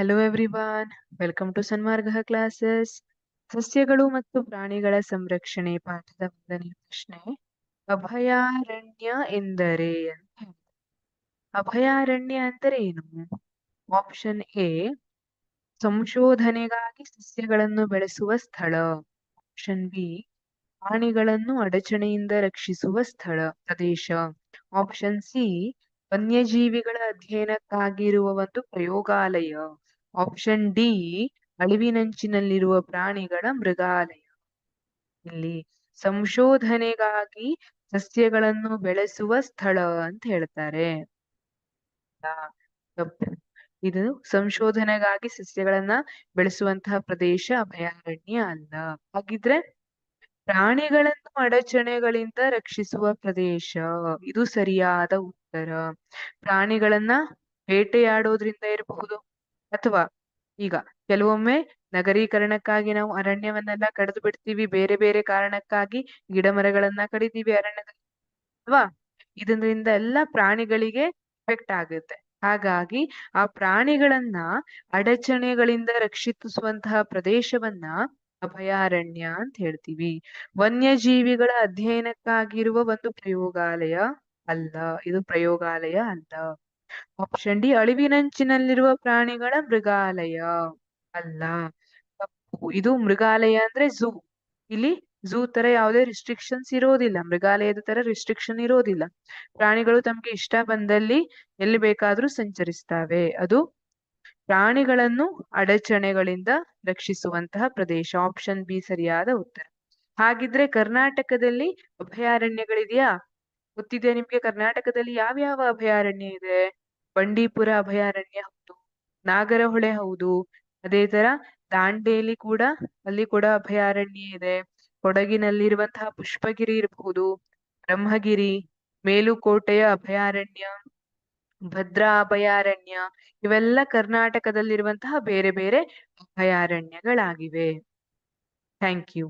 Hello everyone welcome to Sanmarga classes ಸಸ್ಯಗಳು ಮತ್ತು ಪ್ರಾಣಿಗಳ ಸಂರಕ್ಷಣೆ ಪಾಠದ ಒಂದನೇ ಪ್ರಶ್ನೆ, ಅಭಯಾರಣ್ಯ ಎಂದರೆ ಅಂತ ಅಭಯಾರಣ್ಯ ಅಂದರೆ ಏನು? ಆಪ್ಷನ್ ಎ ಸಂಶೋಧನೆಗಾಗಿ ಸಸ್ಯಗಳನ್ನು ಬೆಳೆಸುವ ಸ್ಥಳ. ಆಪ್ಷನ್ ಬಿ ಪ್ರಾಣಿಗಳನ್ನು ಅಡಚಣೆಯಿಂದ ರಕ್ಷಿಸುವ ಸ್ಥಳ, ಪ್ರದೇಶ. ಆಪ್ಷನ್ ಸಿ ವನ್ಯಜೀವಿಗಳ ಅಧ್ಯಯನಕ್ಕಾಗಿರುವ ಒಂದು ಪ್ರಯೋಗಾಲಯ. ಆಪ್ಷನ್ ಡಿ ಅಳಿವಿನಂಚಿನಲ್ಲಿರುವ ಪ್ರಾಣಿಗಳ ಮೃಗಾಲಯ. ಇಲ್ಲಿ ಸಂಶೋಧನೆಗಾಗಿ ಸಸ್ಯಗಳನ್ನು ಬೆಳೆಸುವ ಸ್ಥಳ ಅಂತ ಹೇಳ್ತಾರೆ. ಇದು ಸಂಶೋಧನೆಗಾಗಿ ಸಸ್ಯಗಳನ್ನ ಬೆಳೆಸುವಂತಹ ಪ್ರದೇಶ ಅಭಯಾರಣ್ಯ ಅಲ್ಲ. ಹಾಗಿದ್ರೆ ಪ್ರಾಣಿಗಳನ್ನು ಅಡಚಣೆಗಳಿಂದ ರಕ್ಷಿಸುವ ಪ್ರದೇಶ, ಇದು ಸರಿಯಾದ ಉತ್ತರ. ಪ್ರಾಣಿಗಳನ್ನ ಬೇಟೆಯಾಡೋದ್ರಿಂದ ಇರಬಹುದು. ಅಥವಾ ಈಗ ಕೆಲವೊಮ್ಮೆ ನಗರೀಕರಣಕ್ಕಾಗಿ ನಾವು ಅರಣ್ಯವನ್ನೆಲ್ಲ ಕಡಿದು ಬಿಡ್ತೀವಿ, ಬೇರೆ ಬೇರೆ ಕಾರಣಕ್ಕಾಗಿ ಗಿಡ ಮರಗಳನ್ನ ಕಡಿತೀವಿ ಅರಣ್ಯದಲ್ಲಿ ಅಲ್ವಾ? ಇದರಿಂದ ಎಲ್ಲ ಪ್ರಾಣಿಗಳಿಗೆ ಎಫೆಕ್ಟ್ ಆಗುತ್ತೆ. ಹಾಗಾಗಿ ಆ ಪ್ರಾಣಿಗಳನ್ನ ಅಡಚಣೆಗಳಿಂದ ರಕ್ಷಿಸುವಂತಹ ಪ್ರದೇಶವನ್ನ ಅಭಯಾರಣ್ಯ ಅಂತ ಹೇಳ್ತೀವಿ. ವನ್ಯಜೀವಿಗಳ ಅಧ್ಯಯನಕ್ಕಾಗಿರುವ ಒಂದು ಪ್ರಯೋಗಾಲಯ ಅಲ್ಲ. ಇದು ಪ್ರಯೋಗಾಲಯ ಅಲ್ಲ. ಆಪ್ಷನ್ ಡಿ ಅಳಿವಿನಂಚಿನಲ್ಲಿರುವ ಪ್ರಾಣಿಗಳ ಮೃಗಾಲಯ. ಅಲ್ಲ. ಇದು ಮೃಗಾಲಯ ಅಂದ್ರೆ ಝೂ ಇಲ್ಲಿ ಝೂ ತರ ಯಾವುದೇ ರಿಸ್ಟ್ರಿಕ್ಷನ್ಸ್ ಇರೋದಿಲ್ಲ. ಮೃಗಾಲಯದ ತರ ರಿಸ್ಟ್ರಿಕ್ಷನ್ ಇರೋದಿಲ್ಲ. ಪ್ರಾಣಿಗಳು ತಮ್ಗೆ ಇಷ್ಟ ಬಂದಲ್ಲಿ ಎಲ್ಲಿ ಬೇಕಾದ್ರೂ ಸಂಚರಿಸ್ತವೆ. ಅದು ಪ್ರಾಣಿಗಳನ್ನು ಅಡಚಣೆಗಳಿಂದ ರಕ್ಷಿಸುವಂತಹ ಪ್ರದೇಶ. ಆಪ್ಷನ್ ಬಿ ಸರಿಯಾದ ಉತ್ತರ. ಹಾಗಿದ್ರೆ ಕರ್ನಾಟಕದಲ್ಲಿ ಅಭಯಾರಣ್ಯಗಳಿದೆಯಾ? ಗೊತ್ತಿದೆಯಾ ನಿಮ್ಗೆ? ಕರ್ನಾಟಕದಲ್ಲಿ ಯಾವ ಯಾವ ಅಭಯಾರಣ್ಯ ಇದೆ? ಬಂಡೀಪುರ ಅಭಯಾರಣ್ಯ ಹೌದು, ನಾಗರಹೊಳೆ ಹೌದು, ಅದೇ ತರ ದಾಂಡೇಲಿ ಕೂಡ ಅಲ್ಲಿ ಕೂಡ ಅಭಯಾರಣ್ಯ ಇದೆ. ಕೊಡಗಿನಲ್ಲಿರುವಂತಹ ಪುಷ್ಪಗಿರಿ ಇರಬಹುದು, ಬ್ರಹ್ಮಗಿರಿ, ಮೇಲುಕೋಟೆಯ ಅಭಯಾರಣ್ಯ, ಭದ್ರಾ ಅಭಯಾರಣ್ಯ, ಇವೆಲ್ಲ ಕರ್ನಾಟಕದಲ್ಲಿರುವಂತಹ ಬೇರೆ ಬೇರೆ ಅಭಯಾರಣ್ಯಗಳಾಗಿವೆ. Thank you